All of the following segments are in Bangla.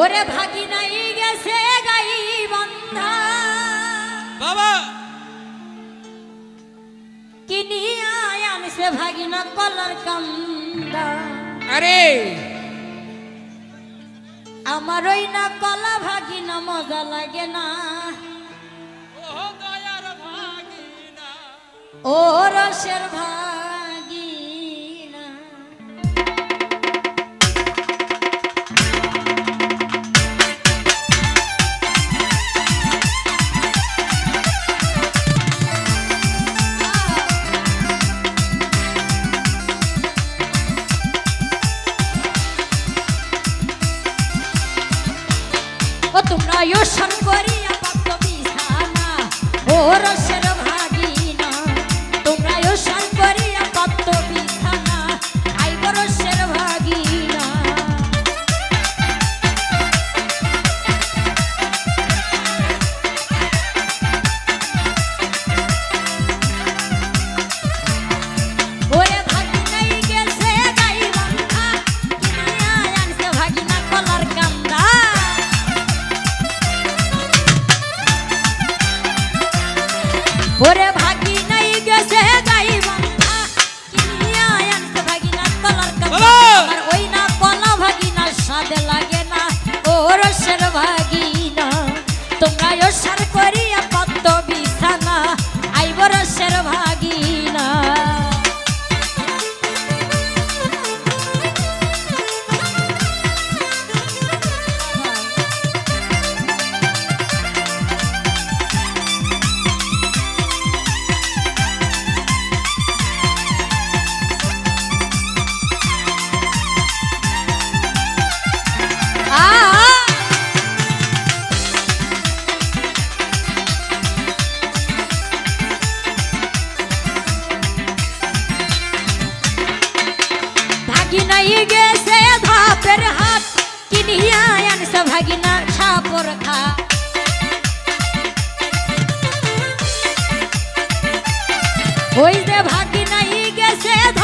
ওরে ভাগি নাই গেছে গাই বন্ধা। বাবা। কিনি আয়াম সে ভাগিনা কলার কান্দা। আরে। আমার ওই না কলা ভাগিনা মজা লাগে না। ও রসের ভাগ দর্শন করিয়া ভক্ত বিছানা। ও রসের ওরে ভাই 제발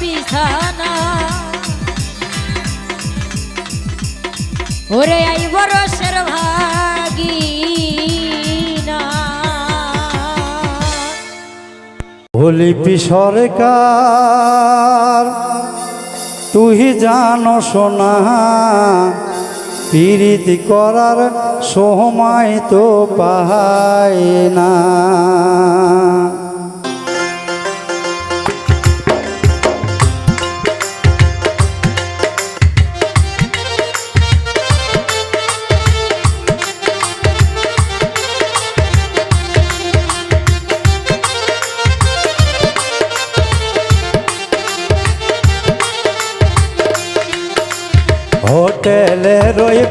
বিছানা ওরে আই বরসের ভাগিনা। হলিপি সরকার, তুই জানো সোনা পিরিতি করার সময় তো পায় না।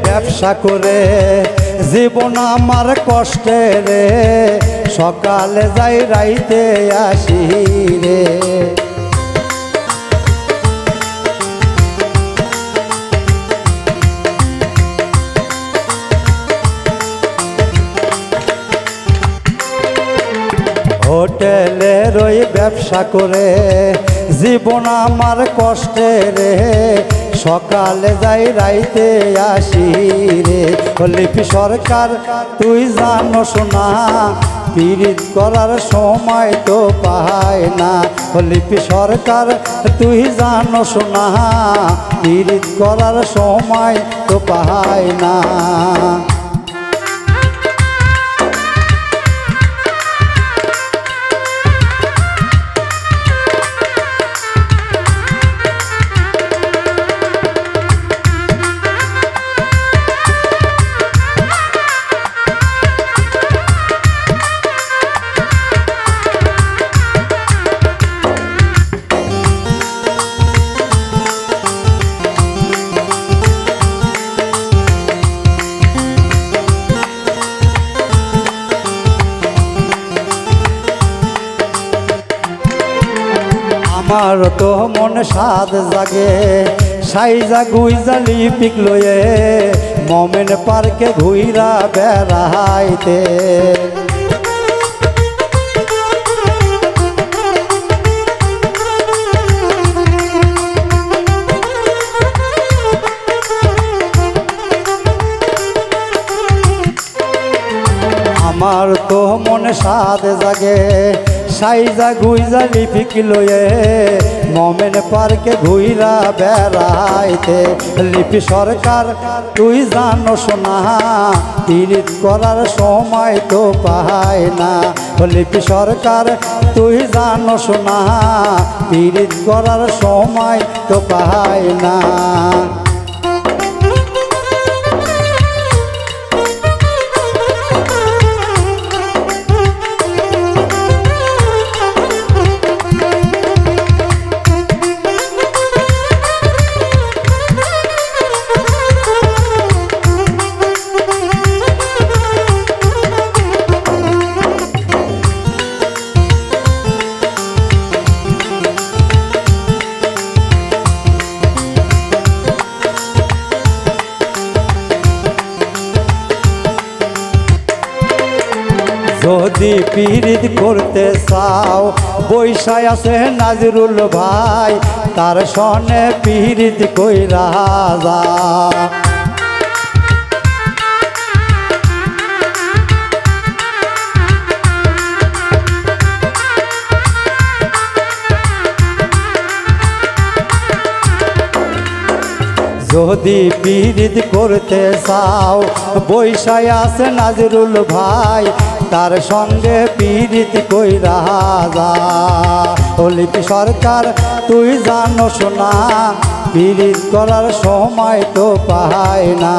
ব্যবসা করে, জীবন আমার কষ্টে রে। সকালে যাই রাইতে আসি রে। হোটেলে রই ব্যবসা করে, জীবন আমার কষ্টে রে। সকালে যাই, রাইতে আসি রে। লিপি সরকার, তুই জানো শোনা পীড়িত করার সময় তো পায় না। লিপি সরকার, তুই জানো শোনা পীড়িত করার সময় তো পায় না। আমার তো মন সাদ জাগে, সাইজা গুইজা লিপিক লয়ে মমেন পার্কে ঘুইরা বেড়াইতে। আমার তো মনে সাদ জাগে সাইজা গুইজা লিপিক লয়ে মমেন পার্কে ঘুইরা বেড়াইতে। লিপি সরকার, তুই জানো শোনা পীড়িত করার সময় তো পায় না। লিপি সরকার, তুই জানো শোনা পীড়িত করার সময় তো পায় না। পীড়িত করতে চাও। বৈশায় আছে নাজরুল ভাই তার সনে পীড়িত কই রাজা যদি পীড়িত করতে চাও বৈশায় আছে নাজরুল ভাই, তার সঙ্গে পীড়িত কই রাজা লিপি সরকার, তুই জানো শোনা পীড়িত করার সময় তো পায় না।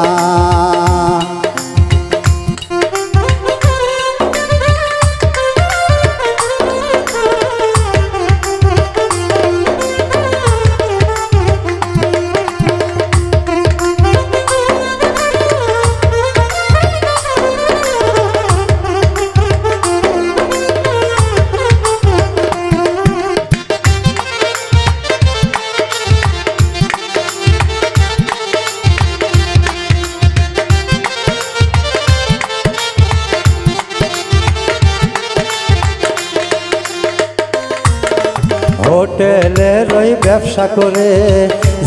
হোটেলের ওই ব্যবসা করে।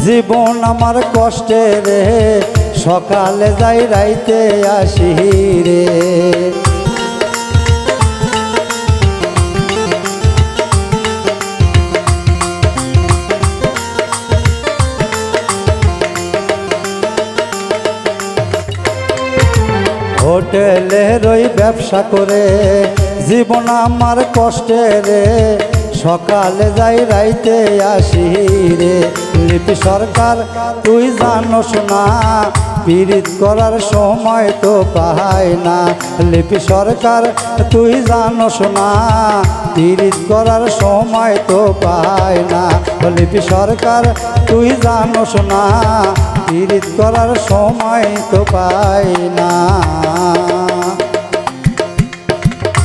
জীবন আমার কষ্টে রে, সকালে যাই রাইতে আসি রে। হোটেলের ওই ব্যবসা করে। জীবন আমার কষ্টে রে সকালে যাই রাইতে আসি রে। লিপি সরকার, তুই জানোস না, পীড়িত করার সময় তো পাই না। লিপি সরকার, তুই জানোস না, পীড়িত করার সময় তো পাই না। লিপি সরকার, তুই জানোস না, পীড়িত করার সময় তো পাই না।